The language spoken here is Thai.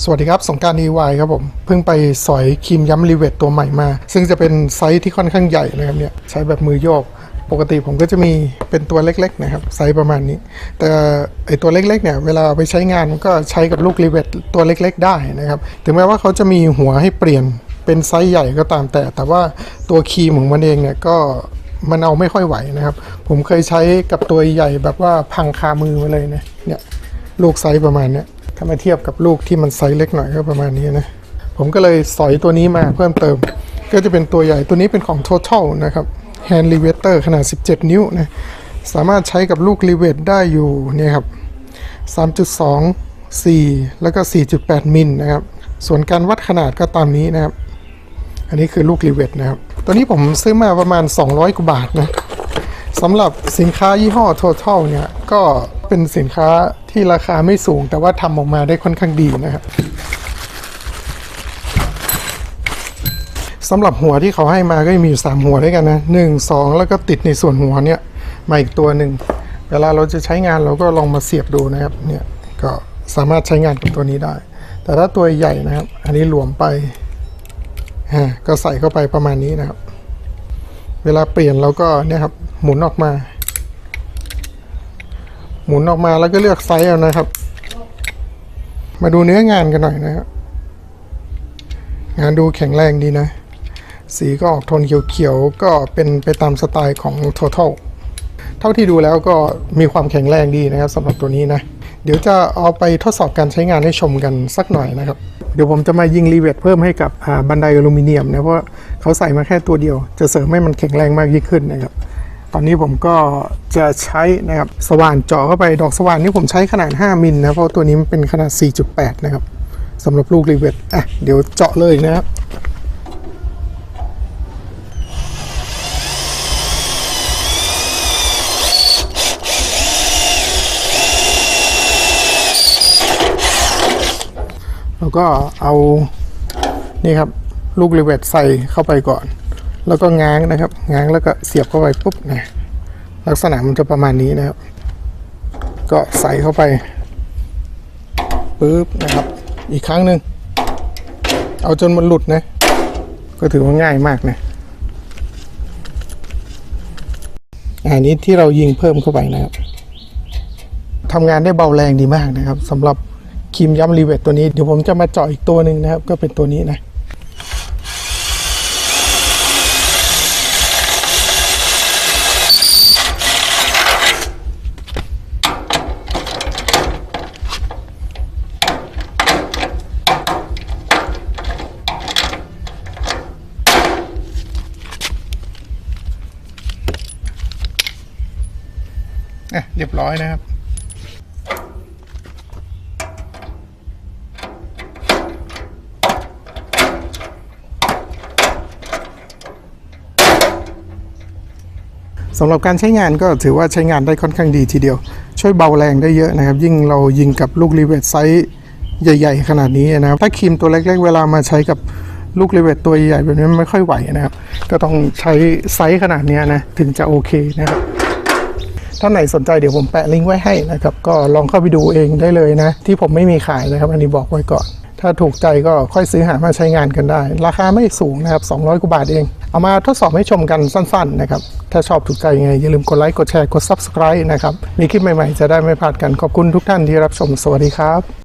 สวัสดีครับ สงการดีวายครับผม เพิ่งไปสอยครีมย้ำรีเวทตัวใหม่มา ซึ่งจะเป็นไซส์ที่ค่อนข้างใหญ่นะครับเนี่ย ใช้แบบมือโยก ปกติผมก็จะมีเป็นตัวเล็ก ๆ นะครับ ไซส์ประมาณนี้ แต่ไอตัวเล็ก ๆ เนี่ย เวลาเอาไปใช้งานมันก็ใช้กับลูกรีเวทตัวเล็ก ๆ ได้นะครับ ถึงแม้ว่าเขาจะมีหัวให้เปลี่ยนเป็นไซส์ใหญ่ก็ตามแต่ แต่ว่าตัวครีมของมันเองเนี่ยก็มันเอาไม่ค่อยไหวนะครับ ผมเคยใช้กับตัวใหญ่แบบว่าพังคามือมาเลยนะ เนี่ยลูกไซส์ประมาณเนี้ย ถ้ามาเทียบกับลูกที่มันไซส์เล็กหน่อยก็ประมาณนี้นะ ผมก็เลยสอยตัวนี้มาเพิ่มเติม ก็จะเป็นตัวใหญ่ตัวนี้เป็นของ Total นะครับ Hand r e v e t e r ขนาด 17 นิ้วนะ สามารถใช้กับลูกรีเวทได้อยู่เนี่ยครับ 3.2 4 แล้วก็ 4.8 มิลนะครับ ส่วนการวัดขนาดก็ตามนี้นะครับ อันนี้คือลูกรีเวทนะครับ ตัวนี้ผมซื้อมาประมาณ 200 กว่าบาทนะสำหรับสินค้ายี่ห้อ Total เนี่ย ก็เป็นสินค้า ที่ราคาไม่สูงแต่ว่าทำออกมาได้ค่อนข้างดีนะครับสำหรับหัวที่เขาให้มาก็มีอยู่3หัวด้วยกันนะ1 2แล้วก็ติดในส่วนหัวเนี่ยมาอีกตัวหนึ่งเวลาเราจะใช้งานเราก็ลองมาเสียบดูนะครับเนี่ยก็สามารถใช้งานกับตัวนี้ได้ แต่ถ้าตัวใหญ่นะครับ อันนี้หลวมไปอ่าก็ใส่เข้าไปประมาณนี้นะครับ เวลาเปลี่ยนเราก็เนี่ยครับหมุนออกมา หมุนออกมาแล้วก็เลือกไซส์เอานะครับ มาดูเนื้องานกันหน่อยนะครับงานดูแข็งแรงดีนะ สีก็ออกโทนเขียวๆ ก็เป็นไปตามสไตล์ของ Total เท่าที่ดูแล้วก็มีความแข็งแรงดีนะครับสำหรับตัวนี้นะ เดี๋ยวจะเอาไปทดสอบการใช้งานให้ชมกันสักหน่อยนะครับ เดี๋ยวผมจะมายิงรีเวทเพิ่มให้กับบันไดอลูมิเนียมนะเพราะเขาใส่มาแค่ตัวเดียว จะเสริมให้มันแข็งแรงมากยิ่งขึ้นนะครับ ตอนนี้ผมก็จะใช้นะครับสว่านเจาะเข้าไปดอกสว่านนี่ผมใช้ขนาด 5มิลนะเพราะตัวนี้มันเป็นขนาด 4.8 นะครับสำหรับลูกรีเวทอะเดี๋ยวเจาะเลยนะครับแล้วก็เอานี่ครับลูกรีเวทใส่เข้าไปก่อน แล้วก็ง้างนะครับ ง้างแล้วก็เสียบเข้าไปปุ๊บนะลักษณะมันจะประมาณนี้นะครับ ก็ใส่เข้าไปปุ๊บนะครับ อีกครั้งหนึ่งเอาจนมันหลุดนะ ก็ถือว่าง่ายมากนะอันนี้ที่เรายิงเพิ่มเข้าไปนะครับทำงานได้เบาแรงดีมากนะครับสำหรับครีมย้ำรีเวทตัวนี้เดี๋ยวผมจะมาเจาะอีกตัวหนึ่งนะครับ ก็เป็นตัวนี้นะ เรียบร้อยนะครับสำหรับการใช้งานก็ถือว่าใช้งานได้ค่อนข้างดีทีเดียว ช่วยเบาแรงได้เยอะนะครับ ยิ่งเรายิงกับลูกรีเวทไซส์ใหญ่ ๆ ขนาดนี้นะครับ ถ้าครีมตัวเล็กๆ เวลามาใช้กับลูกรีเวทตัวใหญ่แบบนี้ไม่ค่อยไหวนะครับ ก็ต้องใช้ไซส์ขนาดนี้นะ ถึงจะโอเคนะครับ ถ้าไหนสนใจเดี๋ยวผมแปะลิงก์ไว้ให้นะครับก็ลองเข้าไปดูเองได้เลยนะ ที่ผมไม่มีขายนะครับ อันนี้บอกไว้ก่อน ถ้าถูกใจก็ค่อยซื้อหามาใช้งานกันได้ ราคาไม่สูงนะครับ 200กว่าบาทเอง เอามาทดสอบให้ชมกันสั้นๆนะครับถ้าชอบถูกใจยังไงอย่าลืมกดไลค์กดแชร์กด Subscribe นะครับมีคลิปใหม่ๆจะได้ไม่พลาดกันขอบคุณทุกท่านที่รับชมสวัสดีครับ